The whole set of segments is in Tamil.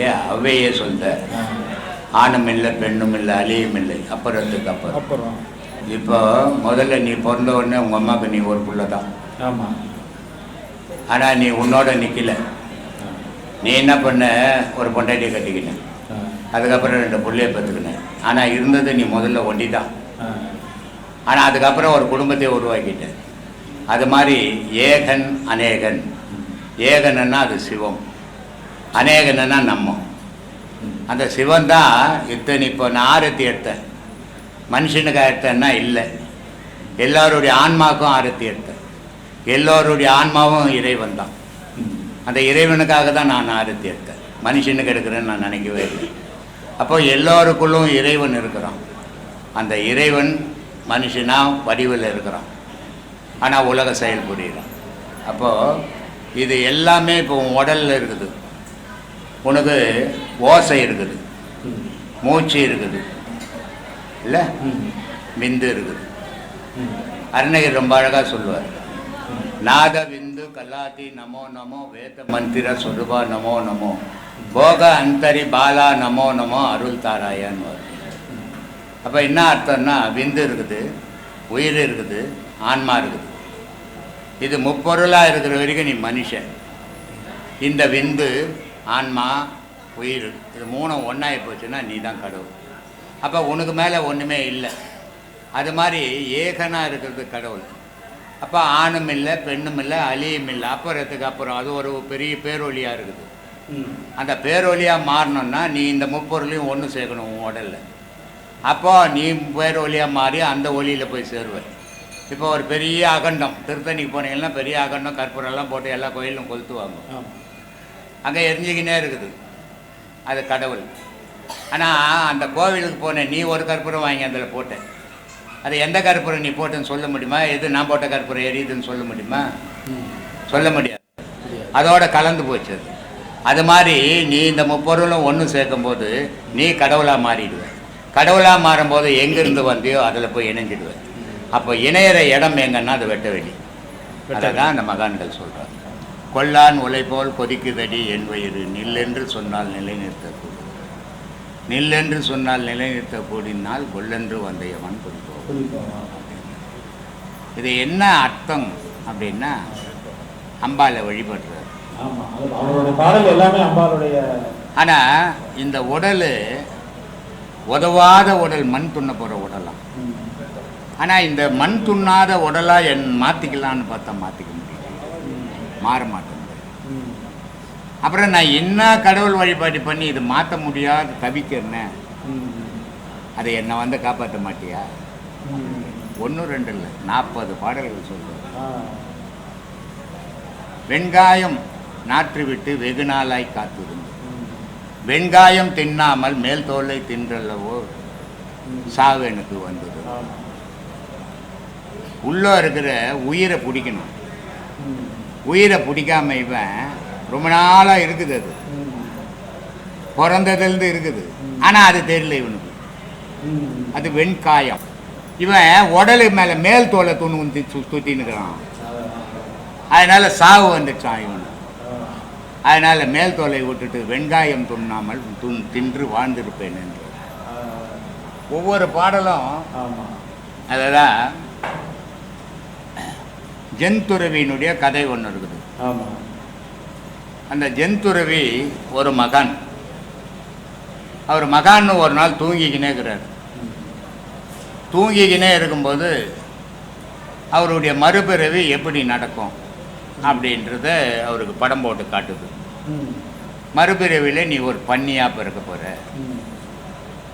ஏ அவையே சொல்ல ஆணும் இல்லை பெண்ணும் இல்லை அழியும் இல்லை அப்புறத்துக்கு அப்புறம். அப்புறம். இப்போ முதல்ல நீ பிறந்த உடனே உங்கள் அம்மாவுக்கு நீ ஒரு புள்ள தான். ஆமாம் ஆனால் நீ உன்னோட நிற்கல நீ என்ன பண்ண? ஒரு பொண்டாட்டியை கட்டிக்கின அதுக்கப்புறம் ரெண்டு புள்ளைய பெற்றுக்கினேன் ஆனால் இருந்தது நீ முதல்ல ஒண்டி தான். ஆனால் அதுக்கப்புறம் ஒரு குடும்பத்தை உருவாக்கிட்டேன் அது மாதிரி ஏகன் அநேகன். ஏகன்னா அது சிவம். அநேகன்னா நம்ம. அந்த சிவன் தான் இத்தனை இப்போ நான் ஆரத்தி எடுத்தேன். மனுஷனுக்கு எடுத்தேன்னா இல்லை. எல்லோருடைய ஆன்மாவுக்கும் ஆரத்தி எடுத்தேன். எல்லோருடைய ஆன்மாவும் இறைவன் தான். அந்த இறைவனுக்காக தான் நான் ஆரத்தி எடுத்தேன். மனுஷனுக்கு எடுக்கிறேன்னு நான் நினைக்கவே இல்லை. அப்போ எல்லோருக்குள்ளும் இறைவன் இருக்கிறான். அந்த இறைவன் மனுஷனா வடிவில் இருக்கிறான். ஆனால் உலக செயல் புரியிறான் அப்போது இது எல்லாமே இப்போ உடலில் இருக்குது. உனக்கு ஓசை இருக்குது. மூச்சு இருக்குது. இல்லை? விந்து இருக்குது. அருணகிரி ரொம்ப அழகாக சொல்லுவார். நாத விந்து கல்லாதி நமோ நமோ வேத மந்திர சொருபா நமோ நமோ. போக அந்தரி பாலா நமோ நமோ அருள் தாராயான்னு அப்போ என்ன அர்த்தம்னா விந்து இருக்குது உயிர் இருக்குது ஆன்மா இருக்குது. இது முப்பொருளாக இருக்கிற வரைக்கும் நீ மனுஷன். இந்த விந்து ஆன்மா உயிர் இது மூணும் ஒன்றாகி போச்சுன்னா நீ தான் கடவுள். அப்போ உனக்கு மேலே ஒன்றுமே இல்லை. அது மாதிரி ஏகனாக இருக்கிறது கடவுள். அப்போ ஆணும் இல்லை பெண்ணும் இல்லை அழியும் இல்லை. அப்புறத்துக்கு அப்புறம் அது ஒரு பெரிய பேரொழியாக இருக்குது. அந்த பேரொழியாக மாறணும்னா நீ இந்த முப்பொருளையும் ஒன்று சேர்க்கணும் உன் உடலில். அப்போ நீ பேரொழியாக மாறி அந்த ஒளியில் போய் சேருவ. இப்போ ஒரு பெரிய அகண்டம் திருத்தணிக்கு போனீங்கன்னா பெரிய அகண்டம் கற்பூரெல்லாம் போட்டு எல்லா கோயிலும் கொளுத்துவாங்க. அங்கே எரிஞ்சிக்கினே இருக்குது. அது கடவுள். ஆனால் அந்த கோவிலுக்கு போனேன் நீ ஒரு கற்பூரம் வாங்கி அதில் போட்டேன் அது எந்த கற்பூரம் நீ போட்டேன்னு சொல்ல முடியுமா? எது நான் போட்ட கற்பூரம் எரியுதுன்னு சொல்ல முடியுமா? சொல்ல முடியாது. அதோட கலந்து போச்சு அது. அது மாதிரி நீ இந்த முப்பொருளும் ஒன்று சேர்க்கும்போது நீ கடவுளாக மாறிடுவ. கடவுளாக மாறும்போது எங்கேருந்து வந்தியோ அதில் போய் இணைஞ்சிடுவேன் அப்போ இணையிற இடம் எங்கன்னா அது வெட்ட வெளி அதை தான் அந்த மகான்கள் சொல்கிறாங்க கொல்லான் உழைப்போல் கொதிக்குதடி என் வயிறு நில்லென்று சொன்னால் நிலைநிறுத்தக்கூடும் நில்லென்று சொன்னால் நிலைநிறுத்தக்கூடினால் கொல்லென்று வந்தையவன் குறிப்போம் இது என்ன அர்த்தம் அப்படின்னா அம்பாலை வழிபடுறார். ஆனால் இந்த உடல் உதவாத உடல் மண் துண்ண போகிற உடலாம். ஆனால் இந்த மண் துண்ணாத உடலாக என் மாற்றிக்கலான்னு பார்த்தா மாற்றிக்க முடியல மாற மாட்டேங்குது. அப்புறம் நான் என்ன கடவுள் வழிபாடு பண்ணி இது மாற்ற முடியாத தவிக்கிறேன். அதை என்னை வந்து காப்பாற்ற மாட்டியா ம். ஒன்றும் ரெண்டு இல்லை நாற்பது பாடல்கள் சொல்கிறேன் ஆ. வெண்காயம் நாற்று விட்டு வெகு நாளாய் காத்திருந்து ம். வெண்காயம் தின்னாமல் மேல் தோலை தின்றல்லவோ. சாவு எனக்கு வந்தது. உள்ளே இருக்கிற உயிரை பிடிக்கணும். உயிரை பிடிக்காம இவன் ரொம்ப நாளாக இருக்குது அது. பிறந்ததுலேருந்து இருக்குது ஆனால் அது தெரியல இவனுக்கு. அது வெண்காயம் இவன் உடலு மேலே மேல் தோலை துணு வந்து சுற்றினுக்கிறான் அதனால சாவு வந்துச்சான் இவனுக்கு ஆ. அதனால மேல் தோலை விட்டுட்டு வெண்காயம் துண்ணாமல் துன் தின்று வாழ்ந்திருப்பேன் என்று. ஒவ்வொரு பாடலும் ஆமா. ஜென்துறவியினுடைய கதை ஒன்று இருக்குது. அந்த ஜென்துறவி ஒரு மகான் அவர் மகான்னு ஒரு நாள் தூங்கிக்கினே இருக்கிறார். தூங்கிக்கினே இருக்கும்போது அவருடைய மறுபிறவி எப்படி நடக்கும் அப்படின்றத அவருக்கு படம் போட்டு காட்டுது. மறுபிறவியில் நீ ஒரு பன்னியாக பிறக்க போகிற.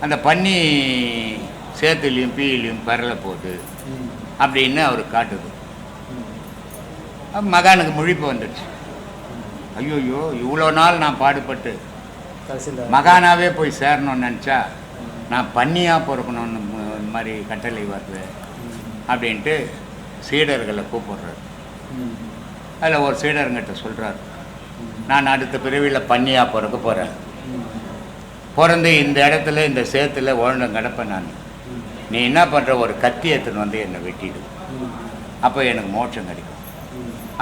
அந்த பன்னி சேத்துலையும் பீலையும் பரல போகுது. அப்படின்னு அவருக்கு காட்டுது மகானுக்கு முழிப்பு வந்துடுச்சு. ஐயோயோ இவ்வளோ நாள் நான் பாடுபட்டு மகானாவே போய் சேரணும்னு நினச்சா நான் பண்ணியாக பிறக்கணும்னு இந்த மாதிரி கட்டளை வருது அப்படின்ட்டு சீடர்களை கூப்பிடுறாரு. அதில் ஒரு சீடருங்கிட்ட சொல்கிறார் நான் அடுத்த பிறவியில் பண்ணியாக பிறக்க போகிறேன் பிறந்து இந்த இடத்துல இந்த சேத்துல உழண்டம் கிடப்பேன் நான். நீ என்ன பண்ணுற ஒரு கத்தி எடுத்துன்னு வந்து என்னை வெட்டிடு. அப்போ எனக்கு மோட்சம் கிடைக்கும்.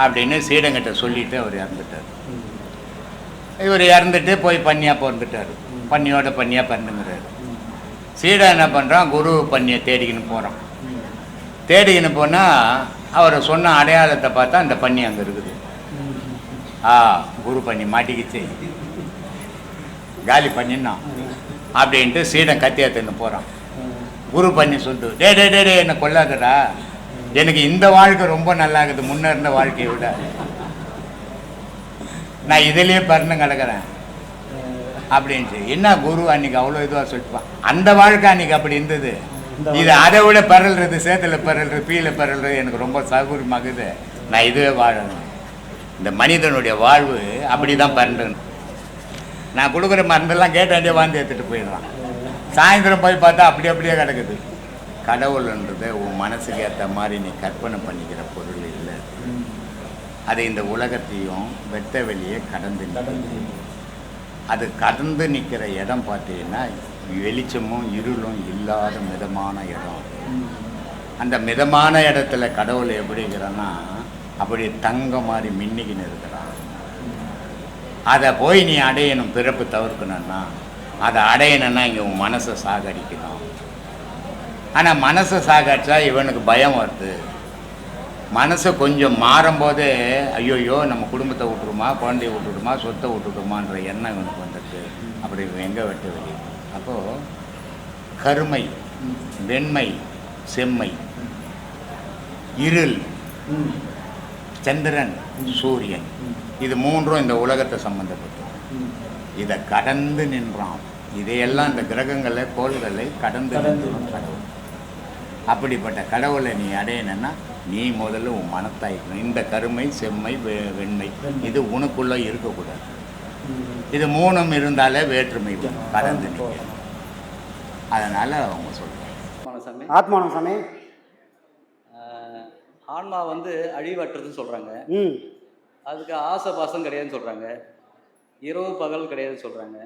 அப்படின்னு சீடங்கிட்ட சொல்லிட்டு அவர் இறந்துட்டார். இவர் இறந்துட்டு போய் பண்ணியாக பிறந்துட்டார். பண்ணியோட பண்ணியாக பிறந்துங்கிறாரு. ம் சீடன் என்ன பண்ணுறான் குரு பண்ணியை தேடிக்கின்னு போகிறான் தேடிக்கின்னு போனால் அவர் சொன்ன அடையாளத்தை பார்த்தா அந்த பண்ணி அங்கே இருக்குது. ஆ குரு பண்ணி மாட்டிக்கிச்சு. காலி பண்ணினான் அப்படின்ட்டு சீடன் கத்தி எடுத்துன்னு போகிறான் குரு பண்ணி சொல்லிட்டு டே டே டே டே என்னை கொள்ளாதடா. எனக்கு இந்த வாழ்க்கை ரொம்ப நல்லா இருக்குது முன்ன இருந்த வாழ்க்கையை விட. நான் இதிலேயே பறந்து கிடக்கிறேன். அப்படின்ட்டு. என்ன குரு அன்னைக்கு அவ்வளோ இதுவாக சொல்லிட்டுப்பான் அந்த வாழ்க்கை அன்னைக்கு அப்படி இருந்தது. இது அதை விட பரல்றது சேத்துல பரல்றது பீல பரல்றது எனக்கு ரொம்ப சௌகரியமாகுது நான் இதுவே வாழணும். இந்த மனிதனுடைய வாழ்வு அப்படி தான் பரண்டணும் நான் கொடுக்குற மருந்தெல்லாம் கேட்டாண்டே வாந்தி எடுத்துட்டு போயிடுறான். சாயந்தரம் போய் பார்த்தா அப்படி அப்படியே கிடக்குது. கடவுள்ன்றது உன் மனசுக்கு ஏற்ற மாதிரி நீ கற்பனை பண்ணிக்கிற பொருள் இல்லை. அது இந்த உலகத்தையும் வெட்ட வெளியே கடந்து அது கடந்து நிற்கிற இடம் பார்த்தீங்கன்னா வெளிச்சமும் இருளும் இல்லாத மிதமான இடம். அந்த மிதமான இடத்துல கடவுள் எப்படிங்கிறான்னா அப்படி தங்க மாதிரி மின்னிக்கின்னு இருக்கிறான். அதை போய் நீ அடையணும் பிறப்பு தவிர்க்கணும்னா அதை அடையணும்னா இங்கே உன் மனசை சாகடிக்கணும். ஆனால் மனசை சாகாச்சா இவனுக்கு பயம் வருது. மனசை கொஞ்சம் மாறும்போதே ஐயோயோ நம்ம குடும்பத்தை விட்டுருமா குழந்தைய விட்டுடுமா சொத்தை விட்டுடுமான்ற எண்ணம் இவனுக்கு வந்துட்டு அப்படி எங்கே வெட்ட வெளியே? அப்போது கருமை வெண்மை செம்மை இருள் சந்திரன் சூரியன் இது மூன்றும் இந்த உலகத்தை சம்மந்தப்பட்டது இதை கடந்து நின்றான். இதையெல்லாம் இந்த கிரகங்களை கோள்களை கடந்து நின்று நின்றான். அப்படிப்பட்ட கடவுளை நீ அடையணும்னா நீ முதல்ல உன் மனத்தாய்க்கணும் இந்த கருமை செம்மை வெ- வெண்மை. இது உனக்குள்ள இருக்கக்கூடாது. இது மூணும் இருந்தாலே வேற்றுமை. கடந்து அதனால் அவங்க சொல்கிறாங்க ஆத்மானம் சாமி ஆன்மா வந்து அழிவற்றதுன்னு சொல்கிறாங்க ம். அதுக்கு ஆசை பாசம் கிடையாதுன்னு சொல்கிறாங்க இரவு பகல் கிடையாதுன்னு சொல்கிறாங்க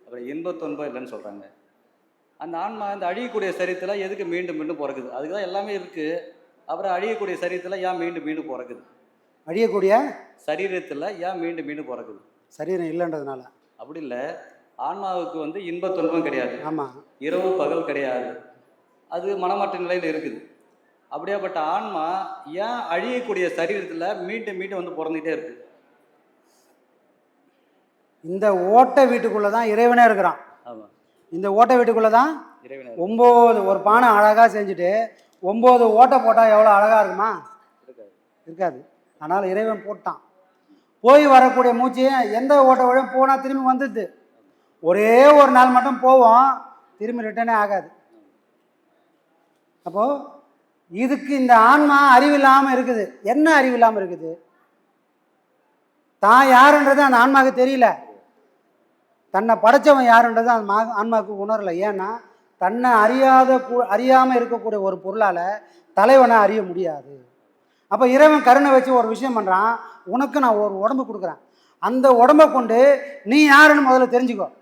அப்புறம் இன்பத் துன்பம் இல்லைன்னு சொல்கிறாங்க அந்த ஆன்மா அந்த அழியக்கூடிய சரீரத்தில் எதுக்கு மீண்டும் மீண்டும் பிறக்குது அதுக்கு தான் எல்லாமே இருக்குது அப்புறம் அழியக்கூடிய சரீரத்தில் ஏன் மீண்டும் மீண்டும் பிறக்குது அழியக்கூடிய சரீரத்தில் ஏன் மீண்டும் மீண்டும் பிறக்குது சரீரம் இல்லைன்றதுனால. அப்படி இல்லை. ஆன்மாவுக்கு வந்து இன்பத் துன்பம் கிடையாது. ஆமாம் இரவு பகல் கிடையாது. அது மனமாற்ற நிலையில் இருக்குது. அப்படியாப்பட்ட ஆன்மா ஏன் அழியக்கூடிய சரீரத்தில் மீண்டும் மீண்டும் வந்து பிறந்துக்கிட்டே இருக்கு? இந்த ஓட்டை வீட்டுக்குள்ளே தான் இறைவனே இருக்கிறான். ஆமாம் இந்த ஓட்டை வீட்டுக்குள்ளே தான் ஒம்பது ஒரு பானை அழகாக செஞ்சுட்டு ஒம்பது ஓட்டை போட்டால் எவ்வளோ அழகாக இருக்குமா? இருக்காது. இருக்காது. அதனால் இறைவன் போட்டான். போய் வரக்கூடிய மூச்சு எந்த ஓட்ட வழியும் போனால் திரும்பி வந்துடுது. ஒரே ஒரு நாள் மட்டும் போவோம் திரும்பி ரிட்டர்னே ஆகாது. அப்போது இதுக்கு இந்த ஆன்மா அறிவில்லாமல் இருக்குது. என்ன அறிவில்லாமல் இருக்குது? தான் யாருன்றது அந்த ஆன்மாவுக்கு தெரியல. தன்னை படைச்சவன் யாருன்றது அந்த மா ஆன்மாவுக்கு உணரல. ஏன்னா தன்னை அறியாத கு- அறியாமல் இருக்கக்கூடிய ஒரு பொருளால் தலைவனை அறிய முடியாது. அப்போ இறைவன் கருணை வச்சு ஒரு விஷயம் பண்ணுறான் உனக்கு நான் ஒரு உடம்பு கொடுக்குறேன். அந்த உடம்பை கொண்டு நீ யாருன்னு முதல்ல தெரிஞ்சுக்கோ.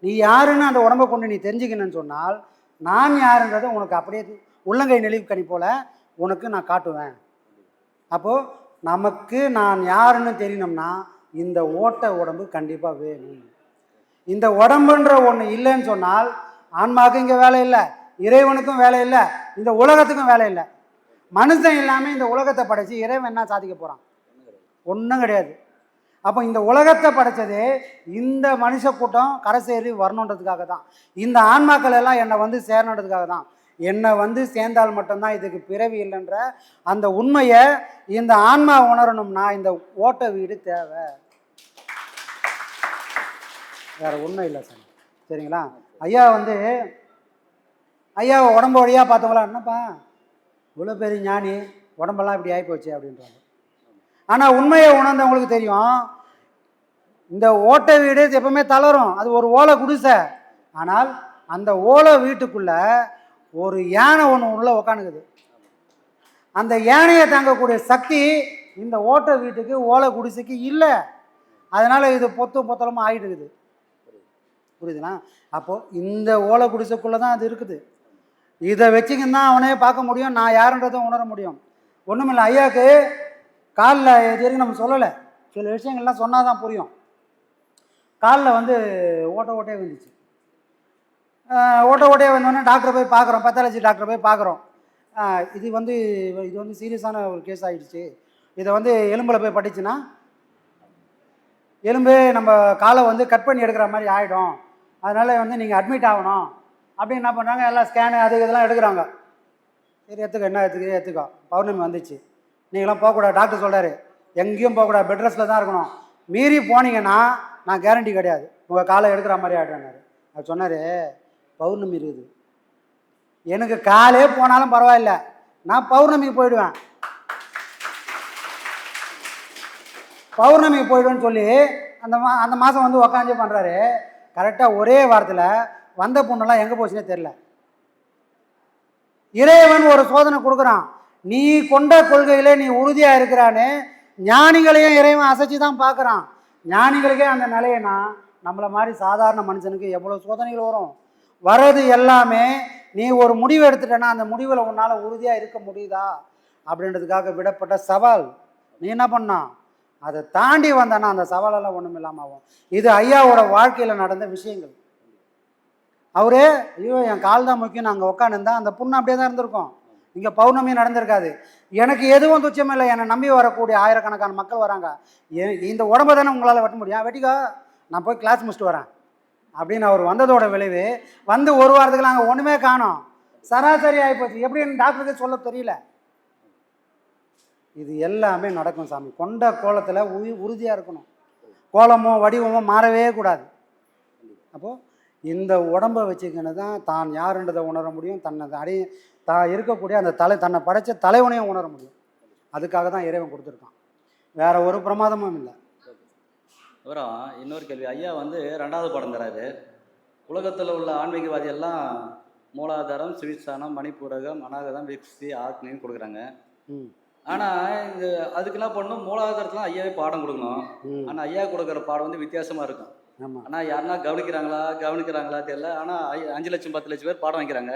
நீ யாருன்னு அந்த உடம்பை கொண்டு நீ தெரிஞ்சுக்கணும்னு சொன்னால் நான் யாருன்றதை உனக்கு அப்படியே உள்ளங்கை நெளிவு கனி போல் உனக்கு நான் காட்டுவேன். அப்போது நமக்கு நான் யாருன்னு தெரியணும்னா இந்த ஓட்ட உடம்பு கண்டிப்பாக வேணும். இந்த உடம்புன்ற ஒன்று இல்லைன்னு சொன்னால் ஆன்மாவுக்கும் இங்கே வேலை இல்லை இறைவனுக்கும் வேலை இல்லை இந்த உலகத்துக்கும் வேலை இல்லை. மனுஷன் இல்லாமல் இந்த உலகத்தை படைச்சு இறைவன் என்ன சாதிக்க போகிறான் ஒன்றும் கிடையாது. அப்போ இந்த உலகத்தை படைச்சது இந்த மனுஷ கூட்டம் கரை சேரி வரணுன்றதுக்காக தான். இந்த ஆன்மாக்கள் எல்லாம் என்னை வந்து சேரணுன்றதுக்காக தான். என்னை வந்து சேர்ந்தால் மட்டும்தான் இதுக்கு பிறவி இல்லைன்ற அந்த உண்மையை இந்த ஆன்மா உணரணும்னா இந்த ஓட்ட வீடு தேவை. வேறு ஒன்றும் இல்லை சார் சரிங்களா? ஐயா வந்து ஐயா உடம்பு வழியாக பார்த்தவங்களா என்னப்பா? இவ்வளோ பெரிய ஞானி உடம்பெல்லாம் இப்படி ஆகிப்போச்சு அப்படின்றாங்க. ஆனால் உண்மையை உணர்ந்தவங்களுக்கு தெரியும். இந்த ஓட்டை வீடு எப்பவுமே தளரும். அது ஒரு ஓலை குடிசை. ஆனால் அந்த ஓலை வீட்டுக்குள்ள ஒரு யானை ஒன்று உள்ளே உக்காந்துக்குது. அந்த யானையை தாங்கக்கூடிய சக்தி இந்த ஓட்டை வீட்டுக்கு ஓலை குடிசைக்கு இல்லை. அதனால் இது பொத்து பொத்தலமாக ஆகிட்டு இருக்குது புரியுதுனா அப்போது இந்த ஓலை குடிசைக்குள்ளே தான் அது இருக்குது. இதை வச்சுக்கின்னு தான் அவனே பார்க்க முடியும் நான் யாருன்றதை உணர முடியும். ஒன்றுமில்லை ஐயாவுக்கு காலில் இது வரைக்கும் நம்ம சொல்லலை. சில விஷயங்கள்லாம் சொன்னால் தான் புரியும். காலில் வந்து ஓட்ட ஓட்டையே வந்துச்சு ஓட்ட ஓட்டையே வந்தோடனே டாக்டரை போய் பார்க்குறோம் பத்தாலஜி டாக்டரை போய் பார்க்குறோம். இது வந்து இது வந்து சீரியஸான ஒரு கேஸ் ஆகிடுச்சு இதை வந்து எலும்பில் போய் பட்டுச்சுன்னா எலும்பு நம்ம காலை வந்து கட் பண்ணி எடுக்கிற மாதிரி ஆகிடும் அதனால் வந்து நீங்கள் அட்மிட் ஆகணும். அப்படின்னு என்ன பண்ணுறாங்க எல்லாம் ஸ்கேனு அது இதெல்லாம் எடுக்கிறாங்க. சரி எடுத்துக்க. என்ன எடுத்துக்க எடுத்துக்கோ. பௌர்ணமி வந்துச்சு. நீங்களாம் போகக்கூடாது டாக்டர் சொல்கிறாரு எங்கேயும் போகக்கூடாது பெட் ரெஸ்ட்டில் தான் இருக்கணும். மீறி போனீங்கன்னா நான் கேரண்டி கிடையாது. உங்கள் காலை எடுக்கிற மாதிரி ஆகிடுனாரு அவர் சொன்னார் பௌர்ணமி இருக்குது. எனக்கு காலே போனாலும் பரவாயில்ல. நான் பௌர்ணமிக்கு போயிடுவேன். பௌர்ணமிக்கு போயிடுவேன்னு சொல்லி அந்த மா அந்த மாதம் வந்து உக்காந்து பண்ணுறாரு கரெக்டாக ஒரே வாரத்தில் வந்த பொண்ணெல்லாம் எங்கே போச்சுன்னே தெரில இறைவன் ஒரு சோதனை கொடுக்குறான். நீ கொண்ட கொள்கையிலே நீ உறுதியாக இருக்கிறான்னு ஞானிகளையும் இறைவன் அசைச்சு தான் பார்க்குறான். ஞானிகளுக்கே அந்த நிலையனா? நம்மளை மாதிரி சாதாரண மனுஷனுக்கு எவ்வளோ சோதனைகள் வரும்? வர்றது எல்லாமே நீ ஒரு முடிவு எடுத்துட்டேன்னா அந்த முடிவில் உன்னால் உறுதியாக இருக்க முடியுதா? அப்படின்றதுக்காக விடப்பட்ட சவால். நீ என்ன பண்ணான் அதை தாண்டி வந்தேன்னா அந்த சவாலெல்லாம் ஒன்றும் இல்லாமல் ஆகும். இது ஐயாவோட வாழ்க்கையில் நடந்த விஷயங்கள். அவரே ஐயோ என் கால் தான் முக்கியம் நாங்கள் உட்காந்துருந்தா அந்த புண்ணு அப்படியே தான் இருந்திருக்கும். இங்கே பௌர்ணமி நடந்திருக்காது. எனக்கு எதுவும் துச்சம் இல்லை என்னை நம்பி வரக்கூடிய ஆயிரக்கணக்கான மக்கள் வராங்க. இந்த உடம்ப தானே உங்களால் வெட்ட முடியும்? வெட்டிக்கோ நான் போய் கிளாஸ் முடிச்சுட்டு வரேன். அப்படின்னு அவர் வந்ததோட விளைவு வந்து ஒரு வாரத்துக்கு நாங்கள் ஒன்றுமே காணோம். சராசரி ஆகிப்போச்சு எப்படின்னு டாக்டருக்கு சொல்ல தெரியல. இது எல்லாமே நடக்கும் சாமி. கொண்ட கோலத்தில் உயி உறுதியாக இருக்கணும். கோலமோ வடிவமோ மாறவே கூடாது. அப்போது இந்த உடம்பை வச்சுக்கின்னு தான் தான் யாருன்றதை உணர முடியும் தன்னை அடைய தான் இருக்கக்கூடிய அந்த தலை தன்னை படைச்ச தலைவனையும் உணர முடியும். அதுக்காக தான் இறைவன் கொடுத்துருக்கான். வேற ஒரு பிரமாதமும் இல்லை. அப்புறம் இன்னொரு கேள்வி. ஐயா வந்து ரெண்டாவது படம் தராரு. உலகத்தில் உள்ள ஆன்மீகவாதி எல்லாம் மூலாதாரம் சுவிஸ்தானம் மணிப்பூரகம் அநாகதம் விக்ஸி ஆக்னின்னு கொடுக்குறாங்க. ம் ஆனால் இந்த அதுக்கு என்ன பண்ணணும் மூலாதாரத்துலாம் ஐயாவே பாடம் கொடுக்கணும். ம். ஆனால் ஐயா கொடுக்குற பாடம் வந்து வித்தியாசமாக இருக்கும். ஆனால் யாருன்னா கவனிக்கிறாங்களா கவனிக்கிறாங்களா தெரியல. ஆனால் அஞ்சு லட்சம் பத்து லட்சம் பேர் பாடம் வைக்கிறாங்க.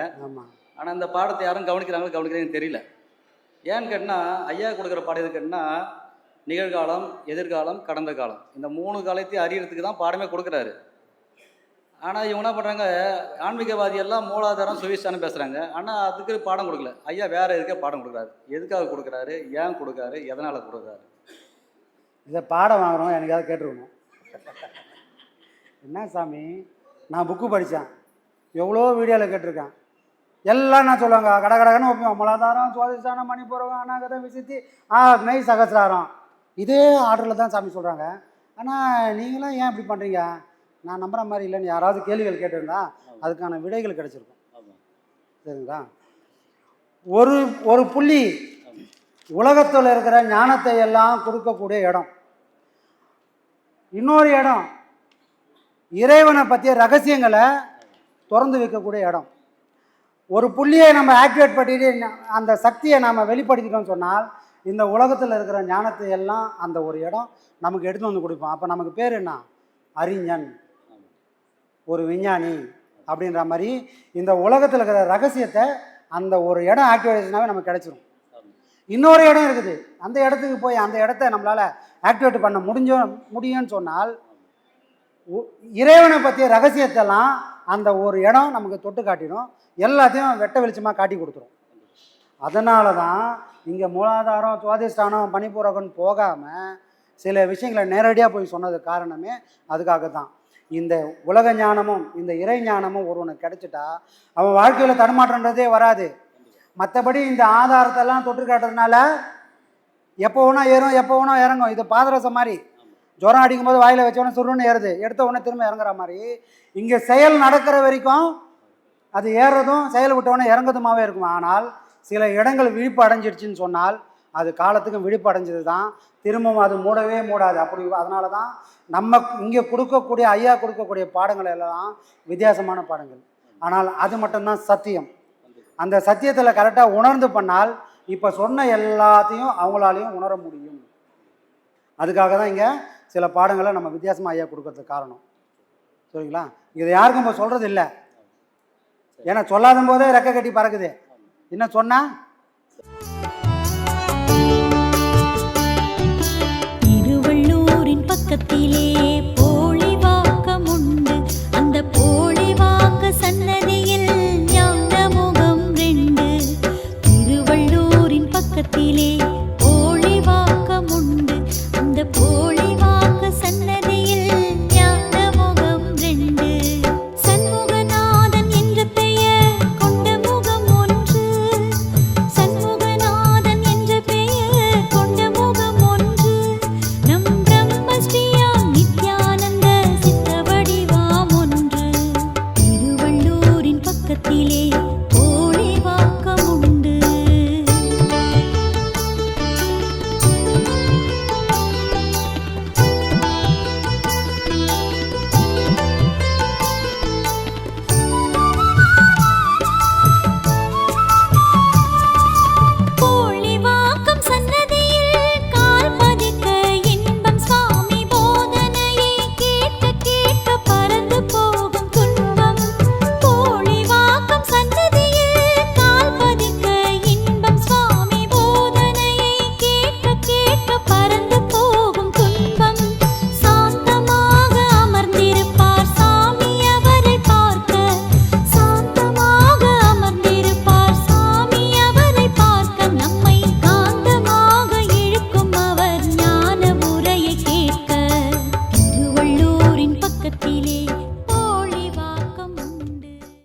ஆனால் இந்த பாடத்தை யாரும் கவனிக்கிறாங்களா கவனிக்கிறாங்கன்னு தெரியல. ஏன்னு கேட்டால் ஐயா கொடுக்குற பாடம் எது கேட்டினா நிகழ்காலம் எதிர்காலம் கடந்த காலம். இந்த மூணு காலத்தையும் அறியறதுக்கு தான் பாடமே கொடுக்குறாரு. ஆனால் இவங்க என்ன பண்ணுறாங்க ஆன்மீகவாதி எல்லாம் மூலாதாரம் சுவிசானம் பேசுகிறாங்க ஆனால் அதுக்கு பாடம் கொடுக்கல. ஐயா வேற எதுக்கே பாடம் கொடுக்குறாரு? எதுக்காக கொடுக்குறாரு? ஏன் கொடுக்குறாரு? எதனால் கொடுக்குறாரு? இதை பாடம் வாங்குறோம் எனக்காவது கேட்டுருக்கணும். என்ன சாமி? நான் புக்கு படித்தேன் எவ்வளோ வீடியோவில் கேட்டிருக்கேன். எல்லாம் நான் சொல்லுவாங்க? கட கடகன்னு வைப்போம் மூலாதாரம் சுவாதிஷ்டானம் மணிப்பூரம் அநாகதம் விசித்தி ஆ நெய் சகசிராரம். இதே ஆர்டரில் தான் சாமி சொல்கிறாங்க ஆனால் நீங்களாம் ஏன் இப்படி பண்ணுறீங்க நான் நம்புற மாதிரி இல்லைன்னு யாராவது கேள்விகள் கேட்டிருந்தா அதுக்கான விடைகள் கிடைச்சிருக்கும். சரிங்களா? ஒரு ஒரு புள்ளி உலகத்தில் இருக்கிற ஞானத்தை எல்லாம் கொடுக்கக்கூடிய இடம். இன்னொரு இடம் இறைவனை பற்றிய ரகசியங்களை திறந்து வைக்கக்கூடிய இடம். ஒரு புள்ளியை நம்ம ஆக்டிவேட் பண்ணிட்டு அந்த சக்தியை நாம் வெளிப்படுத்திட்டோம்னு சொன்னால் இந்த உலகத்தில் இருக்கிற ஞானத்தை எல்லாம் அந்த ஒரு இடம் நமக்கு எடுத்து வந்து கொடுப்போம் அப்போ நமக்கு பேர் என்ன? அறிஞன். ஒரு விஞ்ஞானி அப்படின்ற மாதிரி இந்த உலகத்தில் இருக்கிற ரகசியத்தை அந்த ஒரு இடம் ஆக்டிவேஷனாகவே நமக்கு கிடச்சிரும். இன்னொரு இடம் இருக்குது. அந்த இடத்துக்கு போய் அந்த இடத்த நம்மளால் ஆக்டிவேட் பண்ண முடிஞ்சோ முடியும்னு சொன்னால் இறைவனை பற்றிய ரகசியத்தெல்லாம் அந்த ஒரு இடம் நமக்கு தொட்டு காட்டிடும். எல்லாத்தையும் வெட்ட வெளிச்சமாக காட்டி கொடுத்துரும். அதனால தான் இங்கே மூலாதாரம் சுவாதிஷ்டானம் பனிபூரகன் போகாமல் சில விஷயங்களை நேரடியாக போய் சொன்னது காரணமே அதுக்காக தான் இந்த உலக ஞானமும் இந்த இறை ஞானமும் ஒருவனுக்கு கிடைச்சிட்டா அவன் வாழ்க்கையில் தடுமாற்றன்றதே வராது. மற்றபடி இந்த ஆதாரத்தெல்லாம் தொற்று காட்டுறதுனால எப்போ வேணா ஏறும் எப்போ வேணா இறங்கும். இது பாதரசம் மாதிரி. ஜுரம் அடிக்கும்போது வாயில் வச்சோடனே சுருன்னு ஏறுது. எடுத்த உடனே திரும்ப இறங்குற மாதிரி. இங்கே செயல் நடக்கிற வரைக்கும் அது ஏறுறதும் செயல் விட்டவுடனே இறங்குறதுமாவே இருக்கும். ஆனால் சில இடங்கள் விழிப்பு அடைஞ்சிடுச்சுன்னு சொன்னால் அது காலத்துக்கும் விழிப்பு அடைஞ்சது தான் திரும்பவும் அது மூடவே மூடாது. அப்படி அதனால தான் நம்ம இங்கே கொடுக்கக்கூடிய ஐயா கொடுக்கக்கூடிய பாடங்கள் எல்லாம் வித்தியாசமான பாடங்கள். ஆனால் அது மட்டும்தான் சத்தியம். அந்த சத்தியத்தில் கரெக்டாக உணர்ந்து பண்ணால் இப்போ சொன்ன எல்லாத்தையும் அவங்களாலையும் உணர முடியும். அதுக்காக தான் இங்கே சில பாடங்களை நம்ம வித்தியாசமாக ஐயா கொடுக்கறதுக்கு காரணம். சரிங்களா? இதை யாருக்கும் இப்போ சொல்கிறது இல்லை. ஏன்னா சொல்லாத போதே ரெக்க கட்டி பறக்குது. என்ன சொன்னால்